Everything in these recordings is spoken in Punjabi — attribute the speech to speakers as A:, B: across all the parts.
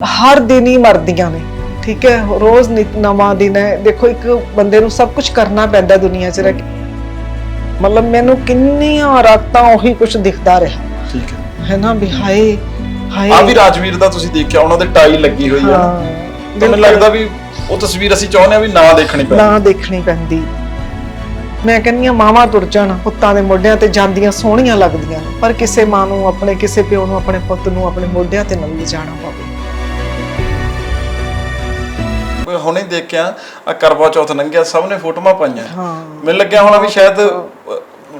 A: ਹਰ ਦਿਨ ਹੀ ਮਰਦੀਆਂ ਨੇ ਠੀਕ ਹੈ? ਰੋਜ਼ ਨਿਤ ਨਵਾਂ ਦਿਨ ਹੈ। ਦੇਖੋ ਇੱਕ ਬੰਦੇ ਨੂੰ ਸਭ ਕੁਝ ਕਰਨਾ ਪੈਂਦਾ ਦੁਨੀਆ 'ਚ ਰਹਿ ਕੇ। ਮਤਲਬ ਮੈਨੂੰ ਕਿੰਨੀਆਂ ਰਾਤਾਂ ਉਹੀ ਕੁਝ ਦਿਖਦਾ ਰਿਹਾ।
B: ਠੀਕ ਹੈ।
A: ਹੈ ਨਾ? ਵੀ ਹਾਏ ਹਾਏ।
B: ਆ ਵੀ ਰਾਜਵੀਰ ਦਾ ਤੁਸੀਂ ਦੇਖਿਆ ਉਹਨਾਂ ਦੇ ਟਾਈ ਲੱਗੀ ਹੋਈ ਹੈ ਨਾ
A: ਹਾਂ,
B: ਮੈਨੂੰ ਲੱਗਦਾ ਵੀ ਉਹ ਤਸਵੀਰ ਅਸੀਂ ਚਾਹੁੰਦੇ ਆ ਵੀ ਨਾ ਦੇਖਣੀ ਪਵੇ
A: ਨਾ ਦੇਖਣੀ ਪੈਂਦੀ। ਮੈਂ ਕਹਿੰਦੀ ਆ ਮਾਵਾਂ ਤੁਰ ਜਾਣ ਪੁੱਤਾਂ ਦੇ ਮੋਢਿਆਂ ਤੇ ਜਾਂਦੀਆਂ ਸੋਹਣੀਆਂ ਲੱਗਦੀਆਂ ਨੇ। ਪਰ ਕਿਸੇ ਮਾਂ ਨੂੰ ਆਪਣੇ ਕਿਸੇ ਪਿਓ ਨੂੰ ਆਪਣੇ ਪੁੱਤ ਨੂੰ ਆਪਣੇ ਮੋਢਿਆਂ ਤੇ ਨਾ ਲਿਜਾਣਾ ਪਵੇ।
B: ਹੁਣੇ ਦੇਖਿਆ ਆ ਕਰਵਾ ਚੌਥ ਲੰਘਿਆ ਸਭ ਨੇ ਫੋਟੋਆਂ ਪਾਈਆਂ। ਮੈਨੂੰ ਲੱਗਿਆ ਹੋਣਾ ਵੀ ਸ਼ਾਇਦ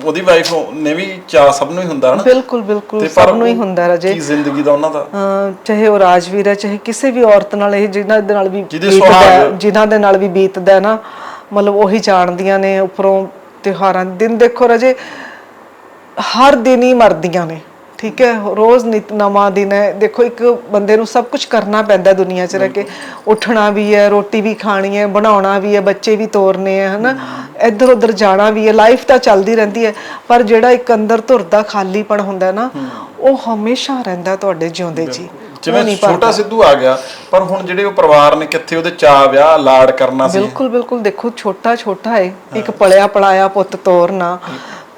B: ਉਹਦੀ ਵਾਈਫ ਨੇ ਵੀ ਚਾਹ ਸਭ ਨੂੰ ਹੀ ਹੁੰਦਾ ਹਨਾ?
A: ਬਿਲਕੁਲ ਬਿਲਕੁਲ ਸਭ ਨੂੰ ਹੀ ਹੁੰਦਾ ਰਜੇ।
B: ਕੀ ਜ਼ਿੰਦਗੀ ਦਾ ਉਹਨਾਂ ਦਾ?
A: ਚਾਹੇ ਉਹ ਰਾਜਵੀਰ ਹੈ ਚਾਹੇ ਕਿਸੇ ਵੀ ਔਰਤ ਨਾਲ ਇਹ ਜਿਨ੍ਹਾਂ ਦੇ ਨਾਲ ਵੀ ਜਿਨ੍ਹਾਂ ਦੇ ਨਾਲ ਵੀ ਬੀਤਦਾ ਹੈ ਨਾ ਮਤਲਬ ਉਹੀ ਜਾਣਦੀਆਂ ਨੇ ਉੱਪਰੋਂ ਤਿਉਹਾਰਾਂ। ਦੇ ਦਿਨ ਦੇਖੋ ਰਜੇ ਹਰ ਦਿਨ ਹੀ ਮਰਦੀਆਂ ਨੇ। ਠੀਕ ਹੈ ਰੋਜ਼ ਨਿਤ ਨਵਾਂ ਦਿਨ ਹੈ। ਦੇਖੋ ਇੱਕ ਬੰਦੇ ਨੂੰ ਸਭ ਕੁਝ ਕਰਨਾ ਪੈਂਦਾ ਦੁਨੀਆ 'ਚ ਰਹਿ ਕੇ। ਉੱਠਣਾ ਵੀ ਹੈ ਰੋਟੀ ਵੀ ਖਾਣੀ ਹੈ ਬਣਾਉਣਾ ਵੀ ਹੈ ਬੱਚੇ ਵੀ ਤੋਰਨੇ ਹੈ ਹਨਾ। ਇੱਧਰ ਉੱਧਰ ਜਾਣਾ ਵੀ ਹੈ ਲਾਈਫ ਤਾਂ ਚੱਲਦੀ ਰਹਿੰਦੀ ਹੈ ਪਰ ਜਿਹੜਾ ਇੱਕ ਅੰਦਰ ਧੁਰਦਾ ਖਾਲੀਪਣ ਹੁੰਦਾ ਨਾ ਉਹ ਹਮੇਸ਼ਾ ਰਹਿੰਦਾ ਤੁਹਾਡੇ ਜਿਉਂਦੇ ਜੀ
B: ਜਿਵੇਂ ਛੋਟਾ ਸਿੱਧੂ ਆ ਗਿਆ ਪਰ ਹੁਣ ਜਿਹੜੇ ਉਹ ਪਰਿਵਾਰ ਨੇ ਕਿੱਥੇ ਉਹਦੇ ਚਾਹ ਵਿਆਹ ਲਾਡ ਕਰਨਾ ਸੀ।
A: ਬਿਲਕੁਲ ਬਿਲਕੁਲ। ਦੇਖੋ ਛੋਟਾ ਛੋਟਾ ਹੈ ਇੱਕ ਪਲਿਆ ਪੜਾਇਆ ਪੁੱਤ ਤੋਰਨਾ।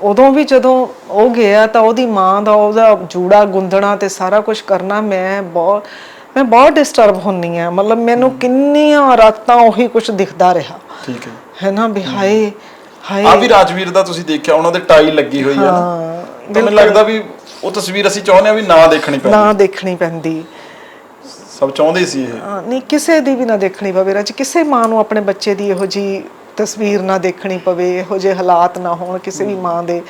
A: ਉਦੋਂ ਵੀ ਜਦੋਂ ਉਹ ਗਿਆ ਤਾਂ ਉਹਦੀ ਮਾਂ ਦਾ ਉਹਦਾ ਜੂੜਾ ਗੁੰਦਣਾ ਤੇ ਸਾਰਾ ਕੁਝ ਕਰਨਾ ਮੈਂ ਬਹੁਤ ਮੈਂ ਬਹੁਤ ਡਿਸਟਰਬ ਹੁੰਨੀ ਆ ਮਤਲਬ ਮੈਨੂੰ ਕਿੰਨੀਆਂ ਰਾਤਾਂ ਉਹੀ ਕੁਝ ਦਿਖਦਾ ਰਿਹਾ।
B: ਠੀਕ ਹੈ।
A: ਹੈ ਨਾ ਵੀ ਹਾਏ ਹਾਏ।
B: ਆ ਵੀ ਰਾਜਵੀਰ ਦਾ ਤੁਸੀਂ ਦੇਖਿਆ ਉਹਨਾਂ ਦੇ ਟਾਈ ਲੱਗੀ ਹੋਈ ਹੈ ਨਾ ਮੈਨੂੰ ਲੱਗਦਾ ਵੀ ਉਹ ਤਸਵੀਰ ਅਸੀਂ ਚਾਹੁੰਦੇ ਆ ਵੀ ਨਾ ਦੇਖਣੀ ਪਵੇ
A: ਨਾ ਦੇਖਣੀ ਪੈਂਦੀ।
B: ਸਭ ਚਾਹੁੰਦੇ ਸੀ ਇਹ।
A: ਨਹੀਂ ਕਿਸੇ ਦੀ ਵੀ ਨਾ ਦੇਖਣੀ ਪਵੇ। ਰਾਜ ਕਿਸੇ ਮਾਂ ਨੂੰ ਆਪਣੇ ਬੱਚੇ ਦੀ ਇਹੋ ਜੀ ਤਸਵੀਰ ਨਾ ਦੇਖਣੀ ਪਵੇ ਇਹੋ ਜਿਹੇ ਹਾਲਾਤ ਨਾ ਹੋਣ ਕਿਸੇ ਵੀ ਮਾਂ ਦੇ।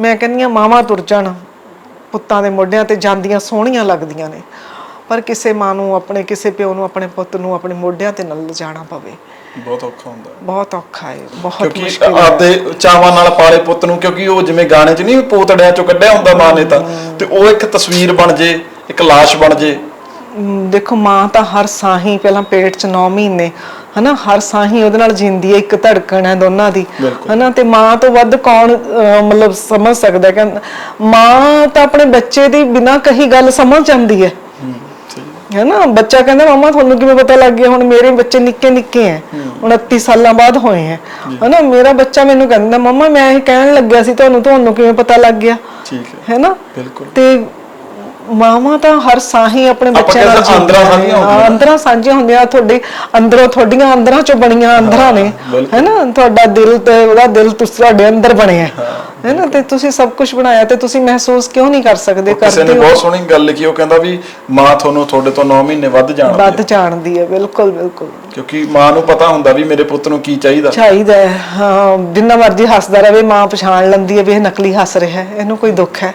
A: ਮੈਂ ਕਹਿੰਦੀ ਆ ਮਾਵਾਂ ਤੁਰ ਜਾਣ ਪੁੱਤਾਂ ਦੇ ਮੋਢਿਆਂ ਤੇ ਜਾਂਦੀਆਂ ਸੋਹਣੀਆਂ ਲੱਗਦੀਆਂ ਨੇ। ਪਰ ਕਿਸੇ ਮਾਂ ਨੂੰ ਆਪਣੇ ਕਿਸੇ ਪਿਓ ਨੂੰ ਆਪਣੇ ਪੁੱਤ ਨੂੰ ਆਪਣੇ ਮੋਢਿਆਂ ਤੇ ਨਾ ਲਿਜਾਣਾ ਪਵੇ।
B: ਬਹੁਤ ਔਖਾ ਹੁੰਦਾ
A: ਬਹੁਤ ਔਖਾ ਹੈ ਬਹੁਤ ਮੁਸ਼ਕਿਲ ਹੈ।
B: ਆਪਦੇ ਚਾਵਾਂ ਨਾਲ ਪਾਲੇ ਪੁੱਤ ਨੂੰ ਕਿਉਂਕਿ ਉਹ ਜਿਵੇਂ ਗਾਣੇ 'ਚ ਨਹੀਂ ਪੋਤੜਿਆਂ 'ਚੋਂ ਕੱਢਿਆ ਹੁੰਦਾ ਮਾਂ ਨੇ ਤਾਂ। ਤੇ ਉਹ ਇੱਕ ਤਸਵੀਰ ਬਣ ਜੇ ਇੱਕ ਲਾਸ਼ ਬਣ ਜੇ।
A: ਦੇਖੋ ਮਾਂ ਤਾਂ ਹਰ ਸਾਹੀ ਪਹਿਲਾਂ ਪੇਟ 'ਚ 9 ਮਹੀਨੇ ਹਨਾ ਹਰ ਸਾਹੀ ਉਹਦੇ ਨਾਲ ਜਿੰਦੀ ਹੈ ਇੱਕ ਧੜਕਣ ਹੈ ਦੋਨਾਂ ਦੀ। ਹਨਾ ਤੇ ਮਾਂ ਤੋਂ ਵੱਧ ਕੌਣ ਮਤਲਬ ਸਮਝ ਸਕਦਾ ਕਿ ਮਾਂ ਤਾਂ ਆਪਣੇ ਬੱਚੇ ਦੀ ਬਿਨਾਂ ਕਹੀ ਗੱਲ ਸਮਝ ਜਾਂਦੀ ਹੈ।
B: ਹੂੰ
A: ਨਾ ਬੱਚਾ ਕਹਿੰਦਾ ਮਮਾ ਤੁਹਾਨੂੰ ਕਿਵੇਂ ਪਤਾ ਲੱਗ ਗਿਆ? ਹੁਣ ਮੇਰੇ ਬੱਚੇ ਨਿੱਕੇ ਨਿੱਕੇ ਹੈ 29 ਸਾਲਾਂ ਬਾਅਦ ਹੋਏ ਹੈ। ਹਨਾ ਮੇਰਾ ਬੱਚਾ ਮੈਨੂੰ ਕਹਿੰਦਾ ਮਮਾ ਮੈਂ ਇਹ ਕਹਿਣ ਲੱਗਿਆ ਸੀ ਤੁਹਾਨੂੰ ਤੁਹਾਨੂੰ ਕਿਵੇਂ ਪਤਾ ਲੱਗ ਗਿਆ?
B: ਠੀਕ ਹੈ।
A: ਹੈ ਨਾ
B: ਬਿਲਕੁਲ।
A: ਤੇ ਮਾਵਾਂ ਤਾਂ ਹਰ ਸਾਹੀ ਆਪਣੇ
B: ਆਪਾਂ
A: ਬੱਚਿਆਂ ਨਾਲ
B: ਕਹਿੰਦੇ ਅੰਦਰਾਂ ਸਾਂਝੀਆਂ। ਹੁੰਦੀਆਂ।
A: ਅੰਦਰਾਂ ਸਾਂਝੀਆਂ ਹੁੰਦੀਆਂ ਤੁਹਾਡੇ ਅੰਦਰੋਂ ਤੁਹਾਡੀਆਂ ਅੰਦਰਾਂ ਚੋਂ ਬਣੀਆਂ ਅੰਦਰਾਂ ਨੇ
B: ਬਿਲਕੁਲ।
A: ਹੈਨਾ? ਤੁਹਾਡਾ ਦਿਲ ਤੇ ਉਹਦਾ ਦਿਲ ਤੁਸੀਂ ਤੁਹਾਡੇ ਅੰਦਰ ਬਣਿਆ ਹੈਨਾ? ਤੇ ਤੁਸੀਂ ਸਭ ਕੁਝ ਬਣਾਇਆ ਤੇ ਤੁਸੀਂ ਮਹਿਸੂਸ ਕਿਉਂ ਨਹੀਂ ਕਰ ਸਕਦੇ?
B: ਕਿਸੇ ਨੇ
A: ਕਰਦੇ ਹੋ?
B: ਬਹੁਤ ਸੋਹਣੀ ਗੱਲ ਲਿਖੀ ਉਹ ਕਹਿੰਦਾ ਵੀ ਮਾਂ ਤੁਹਾਨੂੰ ਤੁਹਾਡੇ ਤੋਂ 9 ਮਹੀਨੇ ਵੱਧ ਜਾਣਦੀ
A: ਵੱਧ
B: ਹੈ
A: ਜਾਣਦੀ ਹੈ ਬਿਲਕੁਲ ਬਿਲਕੁਲ।
B: ਕਿਉਂਕਿ ਮਾਂ ਨੂੰ ਪਤਾ ਹੁੰਦਾ ਵੀ ਮੇਰੇ ਪੁੱਤ ਨੂੰ ਕੀ ਚਾਹੀਦਾ।
A: ਚਾਹੀਦਾ ਹੈ ਹਾਂ ਜਿੰਨਾ ਮਰਜ਼ੀ ਹੱਸਦਾ ਰਵੇ ਮਾਂ ਪਛਾਣ ਲੈਂਦੀ ਹੈ ਵੀ ਇਹ ਨਕਲੀ ਹੱਸ ਰਿਹਾ ਹੈ ਇਹਨੂੰ ਕੋਈ ਦੁੱਖ ਹੈ।